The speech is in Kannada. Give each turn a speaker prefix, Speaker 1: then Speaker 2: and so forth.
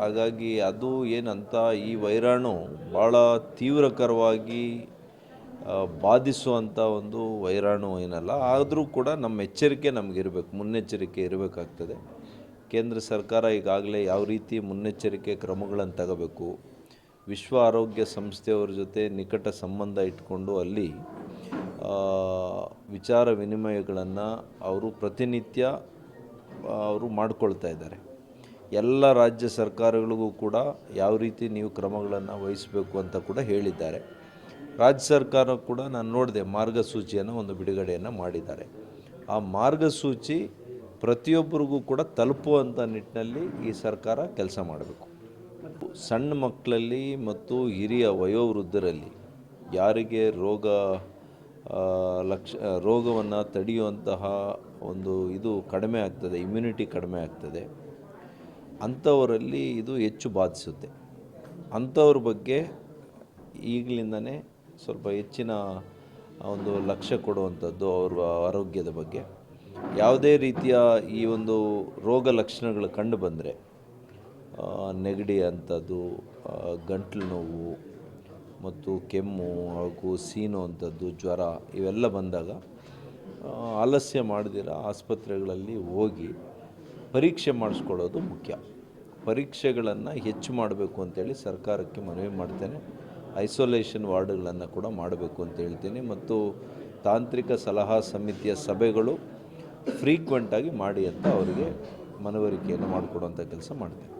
Speaker 1: ಹಾಗಾಗಿ ಅದು ಏನಂತ ಈ ವೈರಾಣು ಭಾಳ ತೀವ್ರಕರವಾಗಿ ಬಾಧಿಸುವಂಥ ಒಂದು ವೈರಾಣು ಏನಲ್ಲ, ಆದರೂ ಕೂಡ ನಮ್ಮ ಎಚ್ಚರಿಕೆ ನಮಗಿರಬೇಕು, ಮುನ್ನೆಚ್ಚರಿಕೆ ಇರಬೇಕಾಗ್ತದೆ. ಕೇಂದ್ರ ಸರ್ಕಾರ ಈಗಾಗಲೇ ಯಾವ ರೀತಿ ಮುನ್ನೆಚ್ಚರಿಕೆ ಕ್ರಮಗಳನ್ನು ತಗೋಬೇಕು, ವಿಶ್ವ ಆರೋಗ್ಯ ಸಂಸ್ಥೆಯವ್ರ ಜೊತೆ ನಿಕಟ ಸಂಬಂಧ ಇಟ್ಕೊಂಡು ಅಲ್ಲಿ ವಿಚಾರ ವಿನಿಮಯಗಳನ್ನು ಅವರು ಪ್ರತಿನಿತ್ಯ ಅವರು ಮಾಡಿಕೊಳ್ತಾ ಇದ್ದಾರೆ. ಎಲ್ಲ ರಾಜ್ಯ ಸರ್ಕಾರಗಳಿಗೂ ಕೂಡ ಯಾವ ರೀತಿ ನೀವು ಕ್ರಮಗಳನ್ನು ವಹಿಸಬೇಕು ಅಂತ ಕೂಡ ಹೇಳಿದ್ದಾರೆ. ರಾಜ್ಯ ಸರ್ಕಾರ ಕೂಡ ನಾನು ನೋಡಿದೆ ಮಾರ್ಗಸೂಚಿಯನ್ನು ಒಂದು ಬಿಡುಗಡೆಯನ್ನು ಮಾಡಿದ್ದಾರೆ. ಆ ಮಾರ್ಗಸೂಚಿ ಪ್ರತಿಯೊಬ್ಬರಿಗೂ ಕೂಡ ತಲುಪುವಂಥ ನಿಟ್ಟಿನಲ್ಲಿ ಈ ಸರ್ಕಾರ ಕೆಲಸ ಮಾಡಬೇಕು. ಸಣ್ಣ ಮಕ್ಕಳಲ್ಲಿ ಮತ್ತು ಹಿರಿಯ ವಯೋವೃದ್ಧರಲ್ಲಿ ಯಾರಿಗೆ ರೋಗ ಲಕ್ಷ, ರೋಗವನ್ನು ತಡೆಯುವಂತಹ ಒಂದು ಇದು ಕಡಿಮೆ ಆಗ್ತದೆ ಇಮ್ಯುನಿಟಿ ಕಡಿಮೆ ಆಗ್ತದೆ. ಅಂಥವರಲ್ಲಿ ಇದು ಹೆಚ್ಚು ಬಾಧಿಸುತ್ತೆ. ಅಂಥವ್ರ ಬಗ್ಗೆ ಈಗಲಿಂದನೇ ಸ್ವಲ್ಪ ಹೆಚ್ಚಿನ ಒಂದು ಲಕ್ಷ್ಯ ಕೊಡುವಂಥದ್ದು ಅವ್ರ ಆರೋಗ್ಯದ ಬಗ್ಗೆ. ಯಾವುದೇ ರೀತಿಯ ಈ ಒಂದು ರೋಗ ಲಕ್ಷಣಗಳು ಕಂಡು ಬಂದರೆ ನೆಗಡಿ ಅಂಥದ್ದು ಗಂಟ್ಲು ನೋವು ಮತ್ತು ಕೆಮ್ಮು ಹಾಗೂ ಸೀನು ಅಂಥದ್ದು, ಜ್ವರ ಇವೆಲ್ಲ ಬಂದಾಗ ಆಲಸ್ಯ ಮಾಡದಿರ ಆಸ್ಪತ್ರೆಗಳಲ್ಲಿ ಹೋಗಿ ಪರೀಕ್ಷೆ ಮಾಡಿಸ್ಕೊಳ್ಳೋದು ಮುಖ್ಯ. ಪರೀಕ್ಷೆಗಳನ್ನು ಹೆಚ್ಚು ಮಾಡಬೇಕು ಅಂತೇಳಿ ಸರ್ಕಾರಕ್ಕೆ ಮನವಿ ಮಾಡ್ತೇನೆ. ಐಸೋಲೇಷನ್ ವಾರ್ಡ್ಗಳನ್ನು ಕೂಡ ಮಾಡಬೇಕು ಅಂತ ಹೇಳ್ತೀನಿ. ಮತ್ತು ತಾಂತ್ರಿಕ ಸಲಹಾ ಸಮಿತಿಯ ಸಭೆಗಳು ಫ್ರೀಕ್ವೆಂಟಾಗಿ ಮಾಡಿ ಅಂತ ಅವರಿಗೆ ಮನವರಿಕೆಯನ್ನು ಮಾಡಿಕೊಡುವಂಥ ಕೆಲಸ ಮಾಡ್ತೇನೆ.